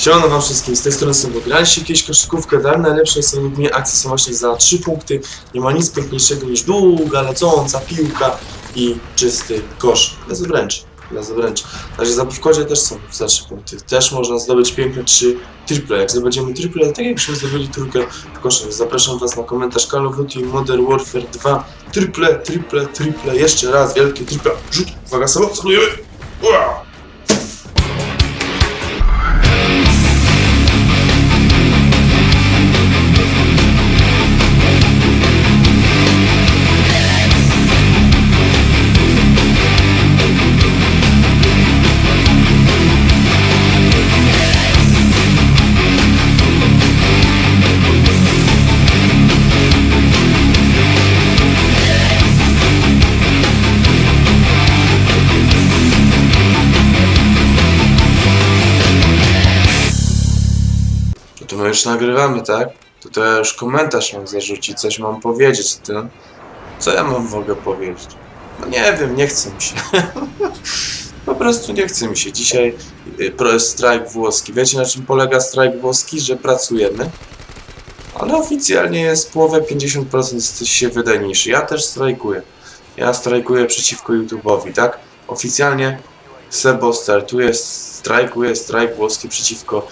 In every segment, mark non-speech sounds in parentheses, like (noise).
Siemano wam wszystkim, z tej strony sobie graliście kiedyś koszykówkę, tak? Najlepsze są mnie akcje są właśnie za 3 punkty. Nie ma nic piękniejszego niż długa, lecąca piłka i czysty kosz. Bez obręczy, bez obręczy. Także za w kodzie też są za 3 punkty. Też można zdobyć piękne 3 triple. Jak zdobędziemy triple, tak jakbyśmy zdobyli trójkę w koszu. Zapraszam was na komentarz Call of Duty Modern Warfare 2. Triple, triple, triple, jeszcze raz, wielkie triple. Rzut, uwaga, samo, celujemy. Ua! To my już nagrywamy, tak? To, to ja już komentarz mam zarzucić, coś mam powiedzieć, ty. Co ja mam mogę powiedzieć? No nie wiem, nie chce mi się. (laughs) po prostu nie chce mi się. Dzisiaj y, strajk włoski. Wiecie na czym polega strajk włoski? Że pracujemy. Ale oficjalnie jest połowę 50% jesteś się wydajniejszy. Ja też strajkuję. Ja strajkuję przeciwko YouTube'owi, tak? Oficjalnie Sebo startuje, strajkuje strajk włoski przeciwko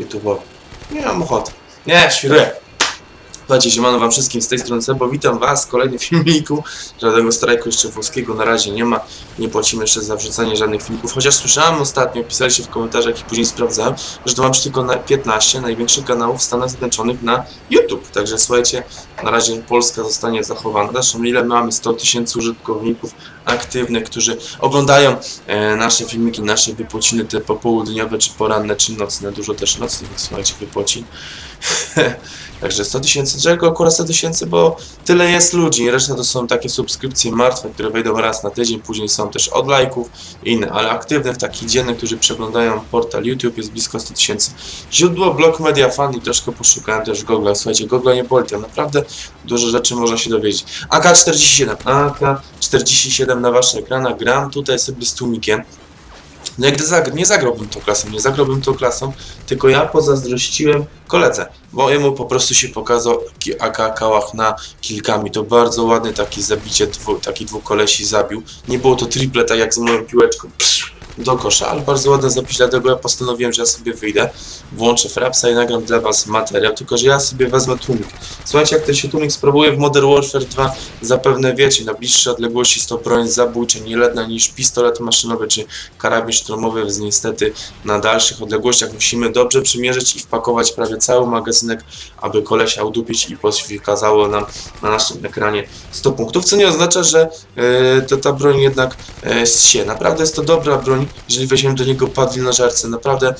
YouTube'owi. Nie mam ochoty. Nie, świruję. Słuchajcie, siemano wam wszystkim z tej strony Sebo, witam was w kolejnym filmiku. Żadnego strajku jeszcze włoskiego na razie nie ma. Nie płacimy jeszcze za wrzucanie żadnych filmików. Chociaż słyszałem ostatnio, pisaliście w komentarzach i później sprawdzałem, że to mam tylko na 15 największych kanałów w Stanach Zjednoczonych na YouTube. Także słuchajcie, na razie Polska zostanie zachowana. Zresztą ile mamy 100 tysięcy użytkowników aktywnych, którzy oglądają e, nasze filmiki, nasze wypłaciny te popołudniowe, czy poranne, czy nocne. Dużo też nocnych, słuchajcie, wypłacin. (laughs) Także 100 tysięcy, dlaczego akurat 100 tysięcy, bo tyle jest ludzi, reszta to są takie subskrypcje martwe, które wejdą raz na tydzień, później są też od lajków i inne, ale aktywne w taki dzienny, którzy przeglądają portal YouTube jest blisko 100 tysięcy. Źródło Blog Media Fan i troszkę poszukałem też Google, słuchajcie, Google nie boli, tam naprawdę dużo rzeczy można się dowiedzieć. AK-47, AK-47 na waszych ekranach, gram tutaj sobie z tłumikiem, no jak nie zagrałbym tą klasą, nie zagrałbym tą klasą, tylko ja pozazdrościłem koledze, bo jemu po prostu się pokazał AK kałach na kilkami. To bardzo ładny taki zabicie, dwu, taki dwóch kolesi zabił. Nie było to triple, tak jak z moją piłeczką psz, do kosza, ale bardzo ładne zabicie, dlatego ja postanowiłem, że ja sobie wyjdę, włączę frapsa i nagram dla was materiał, tylko że ja sobie wezmę tłumik. Słuchajcie, jak ten się tłumik sprawuje w Modern Warfare 2, zapewne wiecie, na bliższej odległości jest to broń zabójcza, nie lepna niż pistolet maszynowy czy karabin szturmowy, więc niestety na dalszych odległościach musimy dobrze przymierzyć i wpakować prawie cały magazynek, aby kolesia udupić i pokazało nam na naszym ekranie 100 punktów, co nie oznacza, że e, to ta broń jednak e, się. Naprawdę jest to dobra broń, jeżeli weźmiemy do niego padli na żarce, naprawdę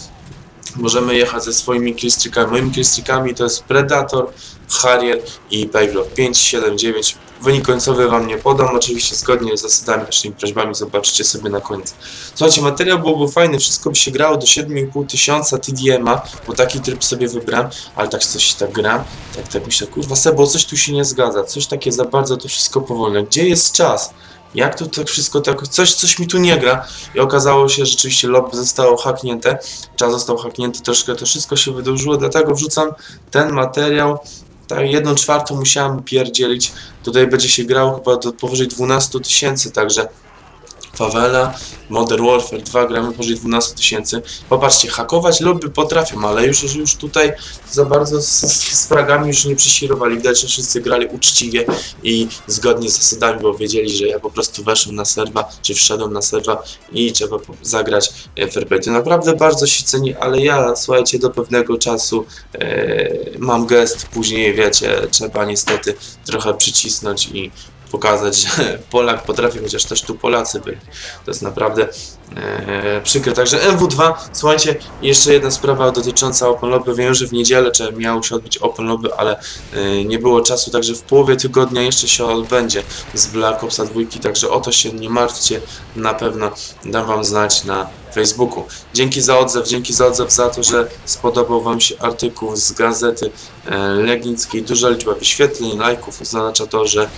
możemy jechać ze swoimi killstreakami. Moimi killstreakami to jest Predator, Harrier i Pavlov 5, 7, 9. Wynik końcowy wam nie podam, oczywiście zgodnie z zasadami, naszymi prośbami zobaczycie sobie na koniec. Słuchajcie, materiał byłby fajny, wszystko by się grało do 7,5 tysiąca TDM-a, bo taki tryb sobie wybrałem, ale tak coś tak gram, tak tak myślę, kurwa Sebo, coś tu się nie zgadza, coś takie za bardzo to wszystko powolne. Gdzie jest czas? Jak tu tak wszystko tak, coś, coś mi tu nie gra. I okazało się, że rzeczywiście lobby zostało hacknięte, czas został hacknięty, troszkę to wszystko się wydłużyło, dlatego wrzucam ten materiał, tak jedną czwartą musiałem pierdzielić, tutaj będzie się grało chyba do powyżej 12 tysięcy, także Fawela, Modern Warfare 2 gramy powyżej 12 tysięcy. Popatrzcie, hakować lobby potrafią, ale już, już, tutaj za bardzo z, z, fragami już nie przyświrowali. Widać, że wszyscy grali uczciwie i zgodnie z zasadami, bo wiedzieli, że ja po prostu weszłem na serwa, czy wszedłem na serwa i trzeba zagrać e, fair play. To naprawdę bardzo się ceni, ale ja, słuchajcie, do pewnego czasu e, mam gest, później wiecie, trzeba niestety trochę przycisnąć i pokazać, że Polak potrafi, chociaż też tu Polacy byli. To jest naprawdę e, przykre. Także MW2, słuchajcie, jeszcze jedna sprawa dotycząca Open Lobby. Wiem, że w niedzielę czy miało się odbyć Open Lobby, ale e, nie było czasu, także w połowie tygodnia jeszcze się odbędzie z Black Opsa 2, także o to się nie martwcie, na pewno dam wam znać na Facebooku. Dzięki za odzew, dzięki za odzew za to, że spodobał wam się artykuł z gazety e, legnickiej. Duża liczba wyświetleń, lajków oznacza to, że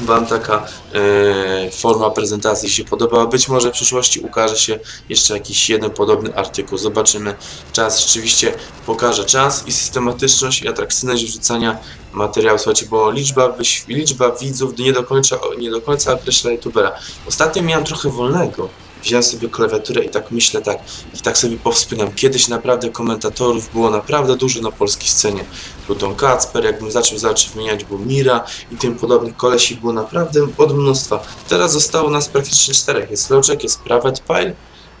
Wam taka e, forma prezentacji się podobała. Być może w przyszłości ukaże się jeszcze jakiś jeden podobny artykuł. Zobaczymy. Czas rzeczywiście pokaże czas i systematyczność i atrakcyjność wrzucania materiału. Słuchajcie, bo liczba, liczba widzów nie do, końca, nie do końca określa youtubera. Ostatnio miałem trochę wolnego. Wziąłem sobie klawiaturę i tak myślę tak, i tak sobie powspinam. Kiedyś naprawdę komentatorów było naprawdę dużo na polskiej scenie. Był Don Kacper, jakbym zaczął zacząć wymieniać, był Mira i tym podobnych kolesi było naprawdę od mnóstwa. Teraz zostało nas praktycznie czterech. Jest Loczek, jest Private Pile,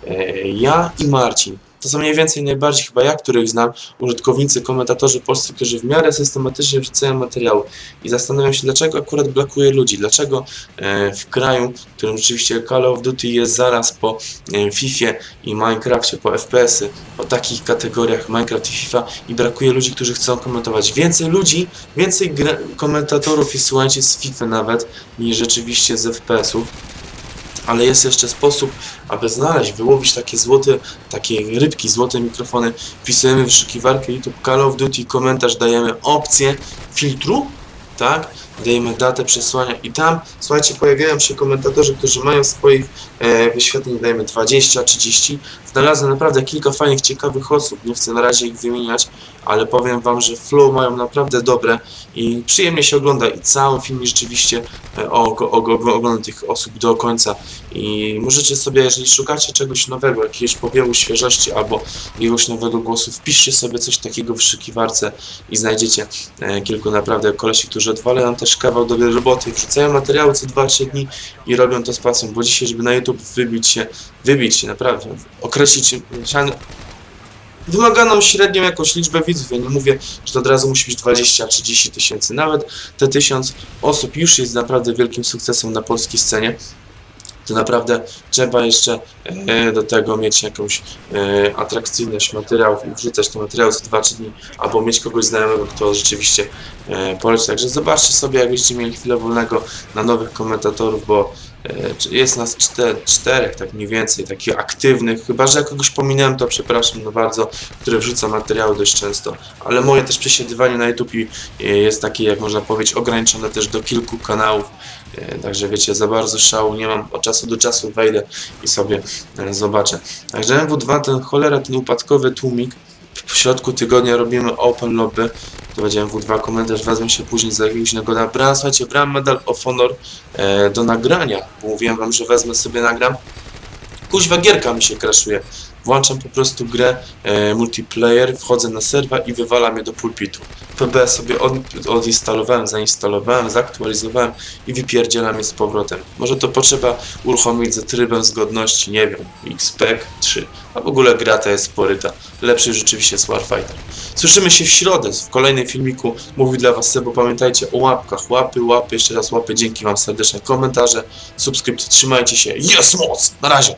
e, ja i Marcin. To są mniej więcej najbardziej chyba ja, których znam, użytkownicy, komentatorzy polscy, którzy w miarę systematycznie wrzucają materiały i zastanawiam się, dlaczego akurat blokuje ludzi, dlaczego e, w kraju, w którym rzeczywiście Call of Duty jest zaraz po e, FIFA i Minecrafcie, po FPS-y, o takich kategoriach Minecraft i FIFA i brakuje ludzi, którzy chcą komentować. Więcej ludzi, więcej komentatorów jest słuchajcie z FIFA nawet, niż rzeczywiście z FPS-ów. Ale jest jeszcze sposób, aby znaleźć, wyłowić takie złote, takie rybki, złote mikrofony. Wpisujemy wyszukiwarkę YouTube Call of Duty, komentarz, dajemy opcję filtru, tak? Dajemy datę przesłania i tam, słuchajcie, pojawiają się komentatorzy, którzy mają swoich e, wyświetleń, dajemy 20, 30. Znalazłem naprawdę kilka fajnych, ciekawych osób, nie chcę na razie ich wymieniać, ale powiem wam, że flow mają naprawdę dobre i przyjemnie się ogląda i cały film rzeczywiście e, o, o, o, oglądam tych osób do końca i możecie sobie, jeżeli szukacie czegoś nowego, jakiegoś powiewu świeżości albo jakiegoś nowego głosu, wpiszcie sobie coś takiego w wyszukiwarce i znajdziecie e, kilku naprawdę kolesi, którzy odwalają też kawał dobrej roboty, wrzucają materiały co 2-3 dni i robią to z pasją, bo dzisiaj, żeby na YouTube wybić się, wybić się naprawdę, określić ściany- wymaganą średnią jakąś liczbę widzów. Ja nie mówię, że to od razu musi być 20-30 tysięcy. Nawet te tysiąc osób już jest naprawdę wielkim sukcesem na polskiej scenie. To naprawdę trzeba jeszcze e, do tego mieć jakąś e, atrakcyjność materiałów i wrzucać te materiały co 2-3 dni, albo mieć kogoś znajomego, kto rzeczywiście e, poleci. Także zobaczcie sobie, jakbyście mieli chwilę wolnego na nowych komentatorów, bo jest nas czter, czterech, tak mniej więcej, takich aktywnych, chyba że kogoś pominąłem, to przepraszam no bardzo, które wrzuca materiały dość często, ale moje też przesiadywanie na YouTube e, jest takie, jak można powiedzieć, ograniczone też do kilku kanałów, e, także wiecie, za bardzo szału nie mam, od czasu do czasu wejdę i sobie e, zobaczę. Także MW2, ten cholera, ten upadkowy tłumik, w środku tygodnia robimy open lobby, to będzie MW2 komentarz, wezmę się później za jakiegoś nagroda. Brałem, słuchajcie, brałem medal of honor e, do nagrania, mówiłem wam, że wezmę sobie nagram. Kuźwa gierka mi się crashuje. Włączam po prostu grę e, multiplayer, wchodzę na serwa i wywalam je do pulpitu. PB sobie od, odinstalowałem, zainstalowałem, zaktualizowałem i wypierdzielam je z powrotem. Może to potrzeba uruchomić za trybem zgodności, nie wiem, XPEC 3. A w ogóle gra ta jest poryta. Lepszy rzeczywiście jest Warfighter. Słyszymy się w środę w kolejnym filmiku. Mówi dla Was Sebo. Pamiętajcie o łapkach. Łapy, łapy, jeszcze raz łapy. Dzięki Wam serdecznie. Komentarze, subskrypcje. Trzymajcie się. Jest moc! Na razie!